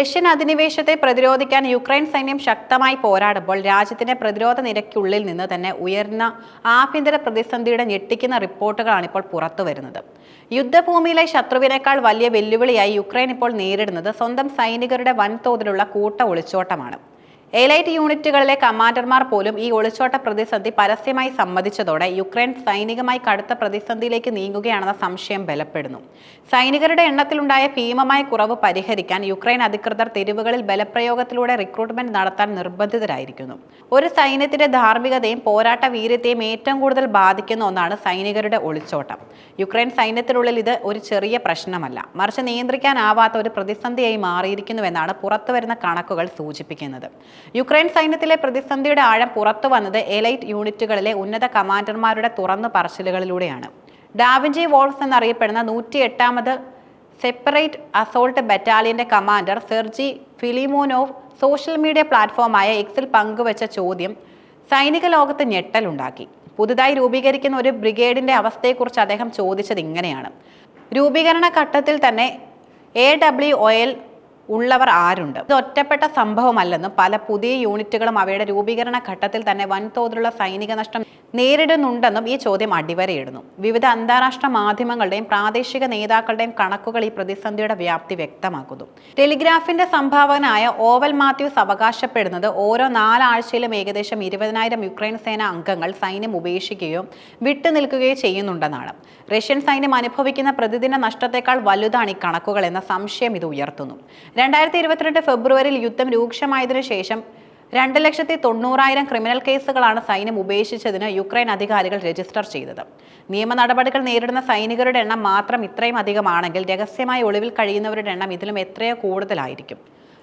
Russian അധിനിവേശത്തെ പ്രതിരോധിക്കാൻ Ukraine സൈന്യം ശക്തമായി പോരാടുമ്പോൾ രാജ്യത്തിന്റെ പ്രതിരോധ നിരക്കുള്ളിൽ നിന്ന് തന്നെ ഉയർന്ന ആഭ്യന്തര പ്രതിസന്ധിയുടെ ഞെട്ടിക്കുന്ന റിപ്പോർട്ടുകളാണ് ഇപ്പോൾ പുറത്തുവരുന്നത് യുദ്ധഭൂമിയിലെ ശത്രുവിനേക്കാൾ വലിയ വെല്ലുവിളിയായി യുക്രൈൻ ഇപ്പോൾ നേരിടുന്നത് സ്വന്തം സൈനികരുടെ വൻതോതിലുള്ള കൂട്ട ഒളിച്ചോട്ടമാണ്. എലൈറ്റ് യൂണിറ്റുകളിലെ കമാൻഡർമാർ പോലും ഈ ഒളിച്ചോട്ട പ്രതിസന്ധി പരസ്യമായി സമ്മതിച്ചതോടെ യുക്രൈൻ സൈനികമായി കടുത്ത പ്രതിസന്ധിയിലേക്ക് നീങ്ങുകയാണെന്ന സംശയം ബലപ്പെടുന്നു. സൈനികരുടെ എണ്ണത്തിലുണ്ടായ ഭീമമായ കുറവ് പരിഹരിക്കാൻ യുക്രൈൻ അധികൃതർ തെരുവുകളിൽ ബലപ്രയോഗത്തിലൂടെ റിക്രൂട്ട്മെന്റ് നടത്താൻ നിർബന്ധിതരായിരിക്കുന്നു. ഒരു സൈന്യത്തിന്റെ ധാർമ്മികതയും പോരാട്ട വീര്യത്തെയും ഏറ്റവും കൂടുതൽ ബാധിക്കുന്ന ഒന്നാണ് സൈനികരുടെ ഒളിച്ചോട്ടം. യുക്രൈൻ സൈന്യത്തിനുള്ളിൽ ഇത് ഒരു ചെറിയ പ്രശ്നമല്ല. മറിച്ച് നിയന്ത്രിക്കാനാവാത്ത ഒരു പ്രതിസന്ധിയായി മാറിയിരിക്കുന്നുവെന്നാണ് പുറത്തുവരുന്ന കണക്കുകൾ സൂചിപ്പിക്കുന്നത്. യുക്രൈൻ സൈന്യത്തിലെ പ്രതിസന്ധിയുടെ ആഴം പുറത്തു വന്നത് എലൈറ്റ് യൂണിറ്റുകളിലെ ഉന്നത കമാൻഡർമാരുടെ തുറന്നു പറച്ചിലുകളിലൂടെയാണ്. ഡാവിഞ്ചി വോൾസ് എന്നറിയപ്പെടുന്ന നൂറ്റി എട്ടാമത് separate assault ബറ്റാലിയന്റെ commander Serhiy Filimonov social media പ്ലാറ്റ്ഫോമായ എക്സിൽ പങ്കുവച്ച ചോദ്യം സൈനിക ലോകത്ത് ഞെട്ടലുണ്ടാക്കി പുതുതായി രൂപീകരിക്കുന്ന ഒരു ബ്രിഗേഡിന്റെ അവസ്ഥയെക്കുറിച്ച് അദ്ദേഹം ചോദിച്ചത് ഇങ്ങനെയാണ്. രൂപീകരണ ഘട്ടത്തിൽ തന്നെ എ ഡബ്ല്യു ഒ എൽ ഉള്ളവർ ആരുണ്ട്? ഇത് ഒറ്റപ്പെട്ട സംഭവമല്ലെന്നും പല പുതിയ യൂണിറ്റുകളും അവയുടെ രൂപീകരണ ഘട്ടത്തിൽ തന്നെ വൻതോതിലുള്ള സൈനിക നഷ്ടം നേരിടുന്നുണ്ടെന്നും ഈ ചോദ്യം അടിവരയിടുന്നു. വിവിധ അന്താരാഷ്ട്ര മാധ്യമങ്ങളുടെയും പ്രാദേശിക നേതാക്കളുടെയും കണക്കുകൾ ഈ പ്രതിസന്ധിയുടെ വ്യാപ്തി വ്യക്തമാക്കുന്നു. ടെലിഗ്രാഫിന്റെ സംഭാവനായ ഓവൽ മാത്യൂസ് അവകാശപ്പെടുന്നത് ഓരോ നാലാഴ്ചയിലും ഏകദേശം ഇരുപതിനായിരം യുക്രൈൻ സേന അംഗങ്ങൾ സൈന്യം ഉപേക്ഷിക്കുകയോ വിട്ടുനിൽക്കുകയോ ചെയ്യുന്നുണ്ടെന്നാണ്. റഷ്യൻ സൈന്യം അനുഭവിക്കുന്ന പ്രതിദിന നഷ്ടത്തെക്കാൾ വലുതാണ് ഈ കണക്കുകൾ എന്ന സംശയം ഇത് ഉയർത്തുന്നു. രണ്ടായിരത്തി ഇരുപത്തിരണ്ട് ഫെബ്രുവരിയിൽ യുദ്ധം രൂക്ഷമായതിനു ശേഷം രണ്ട് ലക്ഷത്തി തൊണ്ണൂറായിരം ക്രിമിനൽ കേസുകളാണ് സൈന്യം ഉപേക്ഷിച്ചതിന് യുക്രൈൻ അധികാരികൾ രജിസ്റ്റർ ചെയ്തത്. നിയമ നടപടികൾ നേരിടുന്ന സൈനികരുടെ എണ്ണം മാത്രം ഇത്രയും അധികമാണെങ്കിൽ രഹസ്യമായി ഒളിവിൽ കഴിയുന്നവരുടെ എണ്ണം ഇതിലും എത്രയോ കൂടുതലായിരിക്കും.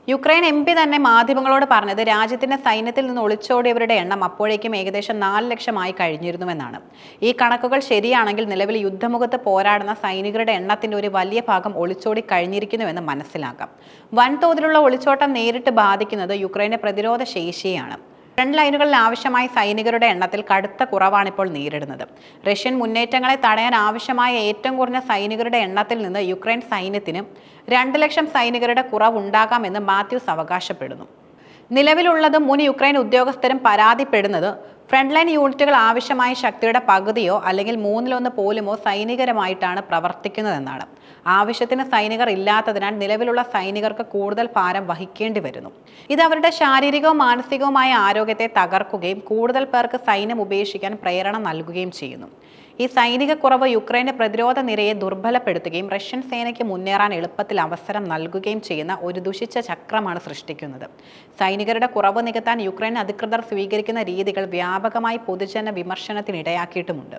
യുക്രൈൻ എം പി തന്നെ മാധ്യമങ്ങളോട് പറഞ്ഞത് രാജ്യത്തിന്റെ സൈന്യത്തിൽ നിന്ന് ഒളിച്ചോടിയവരുടെ എണ്ണം അപ്പോഴേക്കും ഏകദേശം നാല് ലക്ഷമായി കഴിഞ്ഞിരുന്നുവെന്നാണ്. ഈ കണക്കുകൾ ശരിയാണെങ്കിൽ നിലവിൽ യുദ്ധമുഖത്ത് പോരാടുന്ന സൈനികരുടെ എണ്ണത്തിന്റെ ഒരു വലിയ ഭാഗം ഒളിച്ചോടി കഴിഞ്ഞിരിക്കുന്നുവെന്ന് മനസ്സിലാക്കാം. വൻതോതിലുള്ള ഒളിച്ചോട്ടം നേരിട്ട് ബാധിക്കുന്നത് യുക്രൈന്റെ പ്രതിരോധ ശേഷിയാണ് ഫ്രണ്ട് ലൈനുകളിൽ ആവശ്യമായ സൈനികരുടെ എണ്ണത്തിൽ കടുത്ത കുറവാണ് ഇപ്പോൾ നേരിടുന്നത്. റഷ്യൻ മുന്നേറ്റങ്ങളെ തടയാൻ ആവശ്യമായ ഏറ്റവും കുറഞ്ഞ സൈനികരുടെ എണ്ണത്തിൽ നിന്ന് യുക്രൈൻ സൈന്യത്തിന് രണ്ട് ലക്ഷം സൈനികരുടെ കുറവുണ്ടാകാമെന്ന് മാത്യൂസ് അവകാശപ്പെടുന്നു. നിലവിലുള്ളതും മുൻ യുക്രൈൻ ഉദ്യോഗസ്ഥരും പരാതിപ്പെടുന്നത് ഫ്രണ്ട് ലൈൻ യൂണിറ്റുകൾ ആവശ്യമായ ശക്തിയുടെ പകുതിയോ അല്ലെങ്കിൽ മൂന്നിലൊന്ന് പോലുമോ സൈനികരമായിട്ടാണ് പ്രവർത്തിക്കുന്നതെന്നാണ്. ആവശ്യത്തിന് സൈനികർ ഇല്ലാത്തതിനാൽ നിലവിലുള്ള സൈനികർക്ക് കൂടുതൽ ഭാരം വഹിക്കേണ്ടി വരുന്നു. ഇത് അവരുടെ ശാരീരികവും മാനസികവുമായ ആരോഗ്യത്തെ തകർക്കുകയും കൂടുതൽ പേർക്ക് സൈന്യം ഉപേക്ഷിക്കാൻ പ്രേരണ നൽകുകയും ചെയ്യുന്നു. ഈ സൈനിക കുറവ് യുക്രൈന്റെ പ്രതിരോധ നിരയെ ദുർബലപ്പെടുത്തുകയും റഷ്യൻ സേനയ്ക്ക് മുന്നേറാൻ എളുപ്പത്തിൽ അവസരം നൽകുകയും ചെയ്യുന്ന ഒരു ദുഷിച്ച ചക്രമാണ് സൃഷ്ടിക്കുന്നത്. സൈനികരുടെ കുറവ് നികത്താൻ യുക്രൈൻ അധികൃതർ സ്വീകരിക്കുന്ന രീതികൾ വ്യാപകമായി പൊതുജന വിമർശനത്തിനിടയാക്കിയിട്ടുമുണ്ട്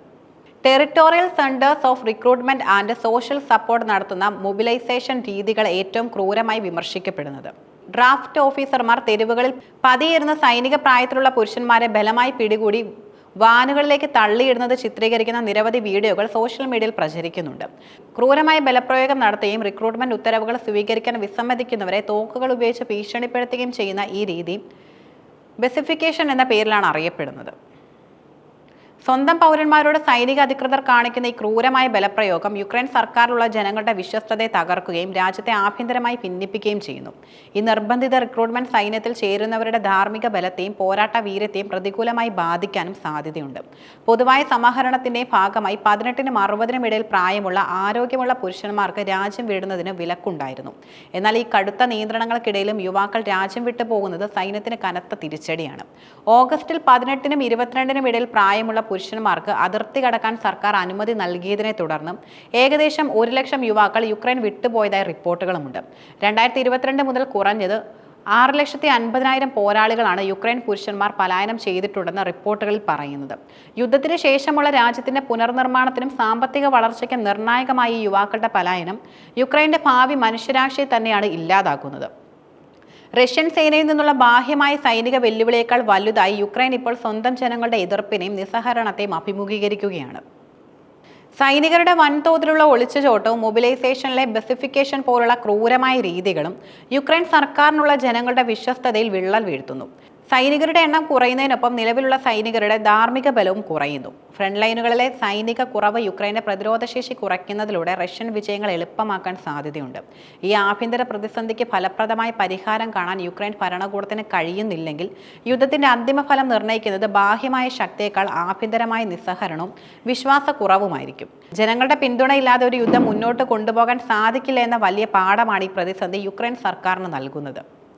territorial centres of recruitment and social support നടത്തുന്ന മൊബിലൈസേഷൻ രീതികൾ ഏറ്റവും ക്രൂരമായി വിമർശിക്കപ്പെടുന്നത്. ഡ്രാഫ്റ്റ് ഓഫീസർമാർ തെരുവുകളിൽ പതിയിരുന്ന സൈനിക പ്രായത്തിലുള്ള പുരുഷന്മാരെ ബലമായി പിടികൂടി വാനുകളിലേക്ക് തള്ളിയിടുന്നത് ചിത്രീകരിക്കുന്ന നിരവധി വീഡിയോകൾ സോഷ്യൽ മീഡിയയിൽ പ്രചരിക്കുന്നുണ്ട്. ക്രൂരമായ ബലപ്രയോഗം നടത്തുകയും റിക്രൂട്ട്മെന്റ് ഉത്തരവുകൾ സ്വീകരിക്കാൻ വിസമ്മതിക്കുന്നവരെ തോക്കുകൾ ഉപയോഗിച്ച് ഭീഷണിപ്പെടുത്തുകയും ചെയ്യുന്ന ഈ രീതി ബെസിഫിക്കേഷൻ എന്ന പേരിലാണ് അറിയപ്പെടുന്നത്. സ്വന്തം പൗരന്മാരോട് സൈനിക അധികൃതർ കാണിക്കുന്ന ഈ ക്രൂരമായ ബലപ്രയോഗം യുക്രൈൻ സർക്കാരിലുള്ള ജനങ്ങളുടെ വിശ്വസ്തതയെ തകർക്കുകയും രാജ്യത്തെ ആഭ്യന്തരമായി ഭിന്നിപ്പിക്കുകയും ചെയ്യുന്നു. ഈ നിർബന്ധിത റിക്രൂട്ട്മെന്റ് സൈന്യത്തിൽ ചേരുന്നവരുടെ ധാർമ്മിക ബലത്തെയും പോരാട്ട വീര്യത്തെയും പ്രതികൂലമായി ബാധിക്കാനും സാധ്യതയുണ്ട്. പൊതുവായ സമാഹരണത്തിന്റെ ഭാഗമായി പതിനെട്ടിനും അറുപതിനും ഇടയിൽ പ്രായമുള്ള ആരോഗ്യമുള്ള പുരുഷന്മാർക്ക് രാജ്യം വിടുന്നതിന് വിലക്കുണ്ടായിരുന്നു. എന്നാൽ ഈ കടുത്ത നിയന്ത്രണങ്ങൾക്കിടയിലും യുവാക്കൾ രാജ്യം വിട്ടു പോകുന്നത് സൈന്യത്തിന് കനത്ത തിരിച്ചടിയാണ്. ഓഗസ്റ്റിൽ പതിനെട്ടിനും ഇരുപത്തിരണ്ടിനും ഇടയിൽ പ്രായമുള്ള പുരുഷന്മാർക്ക് അതിർത്തി കടക്കാൻ സർക്കാർ അനുമതി നൽകിയതിനെ തുടർന്ന് ഏകദേശം ഒരു ലക്ഷം യുവാക്കൾ യുക്രൈൻ വിട്ടുപോയതായി റിപ്പോർട്ടുകളുമുണ്ട്. രണ്ടായിരത്തി ഇരുപത്തിരണ്ട് മുതൽ കുറഞ്ഞത് ആറ് ലക്ഷത്തി അൻപതിനായിരം പോരാളികളാണ് യുക്രൈൻ പുരുഷന്മാർ പലായനം ചെയ്തിട്ടുണ്ടെന്ന് റിപ്പോർട്ടുകളിൽ പറയുന്നത്. യുദ്ധത്തിന് ശേഷമുള്ള രാജ്യത്തിന്റെ പുനർനിർമ്മാണത്തിനും സാമ്പത്തിക വളർച്ചയ്ക്കും നിർണായകമായ ഈ യുവാക്കളുടെ പലായനം യുക്രൈന്റെ ഭാവി മനുഷ്യരാശിയെ തന്നെയാണ് ഇല്ലാതാക്കുന്നത്. റഷ്യൻ സേനയിൽ നിന്നുള്ള ബാഹ്യമായ സൈനിക വെല്ലുവിളിയേക്കാൾ വലുതായി യുക്രൈൻ ഇപ്പോൾ സ്വന്തം ജനങ്ങളുടെ എതിർപ്പിനെയും നിസ്സഹരണത്തെയും അഭിമുഖീകരിക്കുകയാണ്. സൈനികരുടെ വൻതോതിലുള്ള ഒളിച്ചുചോട്ടവും മൊബിലൈസേഷനിലെ ബസിഫിക്കേഷൻ പോലുള്ള ക്രൂരമായ രീതികളും യുക്രൈൻ സർക്കാരിനുള്ള ജനങ്ങളുടെ വിശ്വസ്തതയിൽ വിള്ളൽ വീഴ്ത്തുന്നു. സൈനികരുടെ എണ്ണം കുറയുന്നതിനൊപ്പം നിലവിലുള്ള സൈനികരുടെ ധാർമ്മിക ബലവും കുറയുന്നു. ഫ്രണ്ട് ലൈനുകളിലെ സൈനിക കുറവ് യുക്രൈന്റെ പ്രതിരോധശേഷി കുറയ്ക്കുന്നതിലൂടെ റഷ്യൻ വിജയങ്ങൾ എളുപ്പമാക്കാൻ സാധ്യതയുണ്ട്. ഈ ആഭ്യന്തര പ്രതിസന്ധിക്ക് ഫലപ്രദമായ പരിഹാരം കാണാൻ യുക്രൈൻ ഭരണകൂടത്തിന് കഴിയുന്നില്ലെങ്കിൽ യുദ്ധത്തിന്റെ അന്തിമ ഫലം നിർണയിക്കുന്നത് ബാഹ്യമായ ശക്തിയേക്കാൾ ആഭ്യന്തരമായ നിസ്സഹരണവും വിശ്വാസക്കുറവുമായിരിക്കും. ജനങ്ങളുടെ പിന്തുണയില്ലാതെ ഒരു യുദ്ധം മുന്നോട്ട് കൊണ്ടുപോകാൻ സാധിക്കില്ല എന്ന വലിയ പാഠമാണ് ഈ പ്രതിസന്ധി യുക്രൈൻ സർക്കാരിന് നൽകുന്നത്.